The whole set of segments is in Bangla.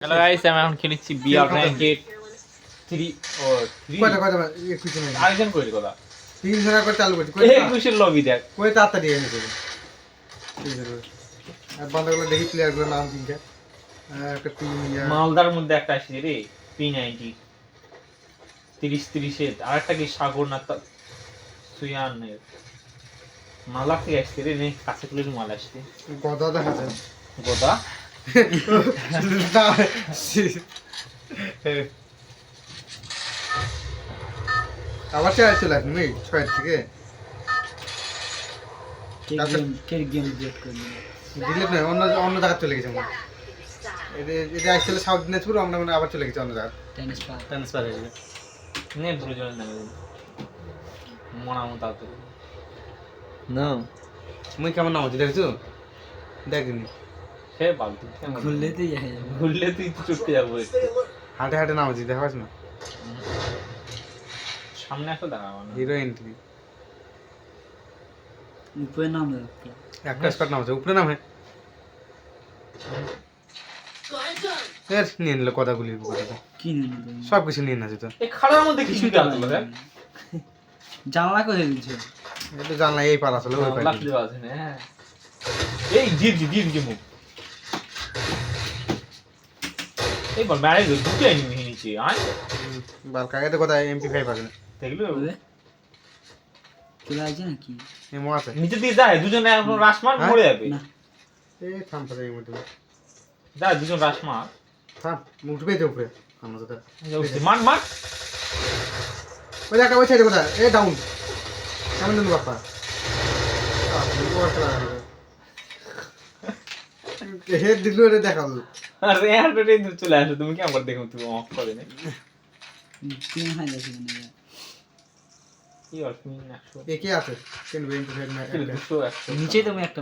হ্যালো গাইস আমি এখন খেলেছি বিআর র্যাঙ্কেট থ্রি ও থ্রি কয়টা কয়টা একটু নেই। আরেকজন কইল কথা। তিন জনা করে চালু করছি। এই কুশের লবি দেখ। কই তাড়াতাড়ি এনে দেবে। আর বান্দাগুলো দেখি প্লেয়ারগুলো নাম তিনটা। একটা টিম মালদার মধ্যে একটা আসছে রে পি নাইনটি তিরিশ তিরিশের আর একটা কি সাগর না সুয়ানের। মালদা থেকে আসছে রে নে কাছে কুলের মাল আসছে। গদা দেখা যায়। গোদা? আবার চলে আসুন নাকি ছয়ের থেকে। তারপর- কে গেম ডিলেট নয় অন্য অন্য জায়গায় চলে গেছে আমরা। এটা আসলে সাউথ দিনাজপুর আমরা মানে আবার চলে গেছি অন্য জায়গায় টেনিস পার ট্রান্সফার হয়ে গেছে। নে দুজনের নামে মনা মতো না মুই কেমন নাম হচ্ছে দেখছ? দেখিনি। সে বালতি ঘুরলে তুই চুপতে যাব। একটু। হাটে হাটে নাম হচ্ছে দেখা পাচ্ছ না। সামনে আসো দাঁড়াবো হিরো এন্ট্রি উপরে নাম একটা। স্কট নাম উপরে নাম। এর নিয়ে নিল কথাগুলি কি সব কিছু নিয়ে নাচে তো। এই খাড়ার মধ্যে কিছু দেখ জানলা করে এটা জানলা এই পার আসলে ওই পার না হ্যাঁ। এই দি দিয়ে দি মুখ। এই বল ম্যারেজ দুটো এনিমি নিচে আয়। বাল কাকে তো কথা এমপি ফাইভ আছে। দেখল? চলে আসছে নাকি? এমও আছে। নিচে দিয়ে যায় দুজনে এখন রাসমার হ্যাঁ? মরে যাবে। এই থাম এই মধ্যে যায় দুজন রাসমার থাম উঠবে তো উপরে। আমরা তো মান মান ওই দেখা ওই সাইডে কোথায়? এ ডাউন কেমন বাপ্পা। দিল আরে বেটে দূর চলে আসো তুমি কি আমার দেখো তুমি অফ করে নে তিন হাই যাচ্ছে কি আর তুমি একশো? এ কে আছে? না নিচে তুমি একটা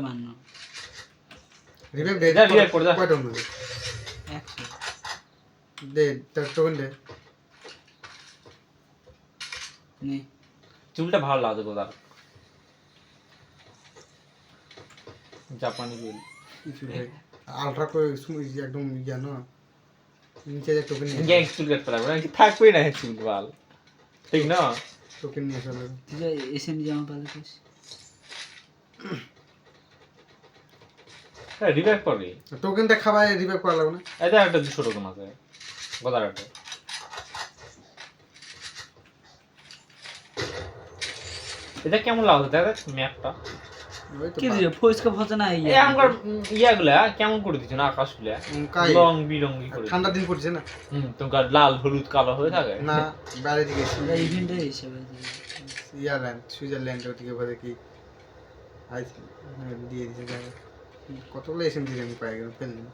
রিভাইভ দে কর। কয়টা দে তার টোকেন দে। নে। চুলটা ভালো লাগছে গোদার জাপানি চুল। আলট্রা করে সুই একদম ইয়া না নিচে যে টোকেন নিয়ে গ্যাং চুল কাটতে লাগবে নাকি থাকবেই না চুল বাল। ঠিক না? টোকেন নিয়ে চলে যে এসএমজি জামা পালে কিস হ্যাঁ রিভাইভ করবি টোকেনটা খাবায় রিভাইভ করা লাগবে না। এটা একটা দুশো টোকন আছে গোদার একটা এটা কেমন লাগছে? দেখ ম্যাপটা কি দিছো ফোসকা ফসা না এই ইয়ে? আমার ইয়াগুলা কেমন করে দিচ্ছ না আকাশগুলা? উম, কাই? রং বিরঙ্গি করে ঠান্ডা দিন পড়ছে না? হুম তোমার লাল হলুদ কালো হয়ে থাকে? না বাইরে দিকে ওরা ইভেন্টের হিসেবে ইয়ারল্যান্ড সুইজারল্যান্ড ওদিকে বোধ কি আইস দিয়ে জায়গা। কতগুলো এসএম দিকে আমি পাই গেলাম ফেললাম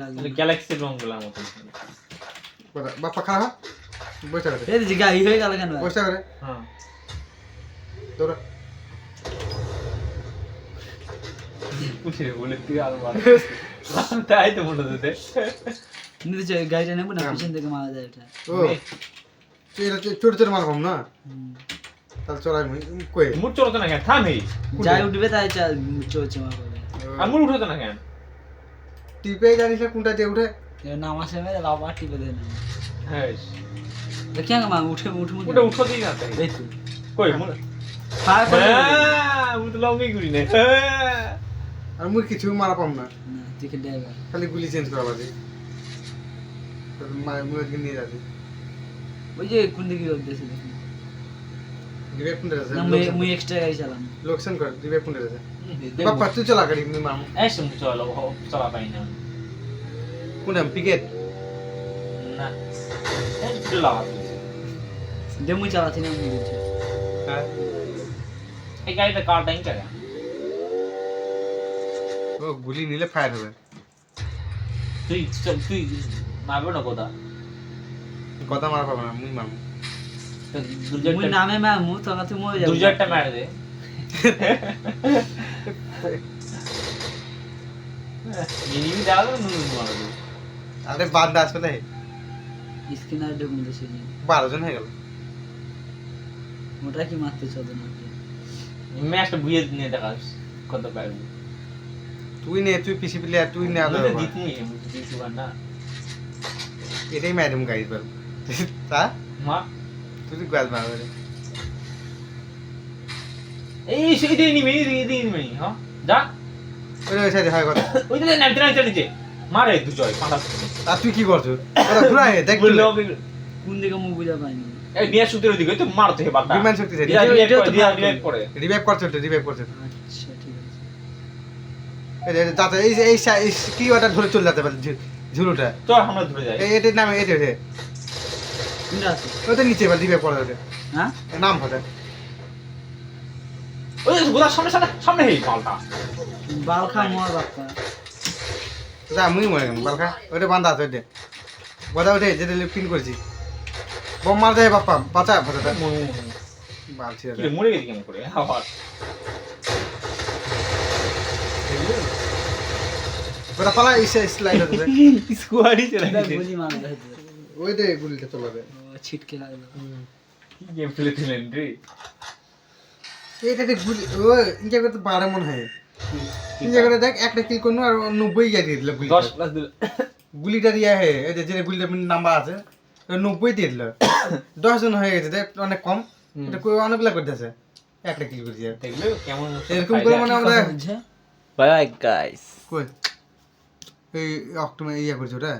লাগে? গ্যালাক্সির রংগুলার মতো কোথা বাপ্পা খারাপ? বসে করে এই যে গাই হয়ে গেল কেন? বসে করে হ্যাঁ। তোরা উঠে বলে তুই আর তো মনে হতে নিচে গাড়িটা নেব না পিছন থেকে মারা যায় এটা ছোট ছোট মারবাম না। তাহলে চড়াই কই? মুড চলতো না কেন? থামি যাই উঠবে তাই চা- চলছে মা করে। আর মুড উঠতো না কেন? টিপে জানিস না কোনটা দিয়ে উঠে? এবার নামাসে মেরে আবার টিপে দেয় না। হ্যাঁ। দেখি মা উঠে উঠে উঠে। উঠো দিই না তাই। কই মুড হ্যাঁ মুড লঙ্গি করি না। হ্যাঁ। আর মুই কিছু মারা পাম না। না দেখে ড্রাইভার? খালি গুলি চেঞ্জ করা বাদে মুরগি নিয়ে যাবি। ওই যে কোন দিকে দেশে দেখি। রিভাইভ কোনটা আছে না মুই মুই এক্সট্রা গাড়ি চালাম। লোকসান কর রিভাইভ কোনটা আছে। বাপ্পা তুই চলা গাড়ি মুই মারমু এসে মুড চলো চলা পাই না। কোনটা পিকেট? না। এই দুটো লাগা মুই চালাচ্ছি না মুই হ্যাঁ। এই গাড়িটা কার টাইম চাকা ও গুলি নিলে ফায়ার হবে। তুই চল তুই মারবে না কোথা? কথা মারা পাবে না মুই মারমু মুই নামে মামু তখন তুই মরে যাবি। দুর্জারটা মার দে। মিনিমি দাও নুন মারো আরে বাদ আসবে তাই স্কিনার ঢুকুন দেশে বারো জন হয়ে গেল। ওটা কি মারতে চলে না ম্যাচটা বুঝে নিয়ে দেখাস কত পারবি। তুই নে তুই পিসি প্লেয়ার তুই নে এটাই ম্যাডাম গাইড বল। তা? মা। তুই তো গাল মারবে রে। এই সেইটাই নিবি এই নিবি হ্যাঁ যা ওই ওই সাইডে হয় কথা। ওই যে নামতে নামতে নিচে মারে দু জয় পাঁচা আর তুই কি করছ? ওরা ঘুরায় দেখ কোন দিকে মুখ বুঝা পাইনি। এই বিয়ার সুতের ওদিকে তো মারতে হে বাটা বিমান শক্তি রিভাইভ এটাও করে তো রিভাইভ করে। রিভাইভ করছ তো রিভাইভ করছ। আচ্ছা। আছে এই এই কি ওটা ধরে চলে যেতে পারে ঝুলুটা? তো আমরা ধরে যাই। এই এটার নামে এটা রে। ওটা নিচে এবার রিভাইভ করা ওটা হ্যাঁ? নাম হতে ওই যে গোদার সামনে সামনে সামনে হেই পাল্টা বালখা মর বাপ্পা যা মুই মরে গেলাম বালকা। ওটা বান্ধা আছে ওইটা। বোধা ওঠে যেটা পিন করেছি। বোম মার যায় বাপ্পা। বাঁচা বাচ্চাটা বালছি কি রে, মরে গেছি কেমন করে? আবার। ওটা পালা এই স্লাইড আছে স্কোয়াডই চলে গেছে। গুলি মারবে হয়তো। ওইটা গুলিটা চলাবে ও ছিটকে লাগল। কি গেম খেলেছিলেন রে? এইটা গুলি ও ইনকা করতে পারে মনে হয়। ইনকা করে দেখ একটা কিল করনো আর নব্বই গিয়ে দিয়ে দিল দশ প্লাস দিল। গুলিটা দিয়া হে এই যে যেটা গুলিটা নাম্বার আছে ওটা নব্বই দিয়ে দিল। দশ জন হয়ে গেছে দেখ অনেক কম। এটা কই অনেকগুলা করতেছে একটা কিল করে দিয়ে দেখলে কেমন এরকম করে মানে আমরা বাই গাইস কই? এই অক্টোবর ইয়া করছে ওটা?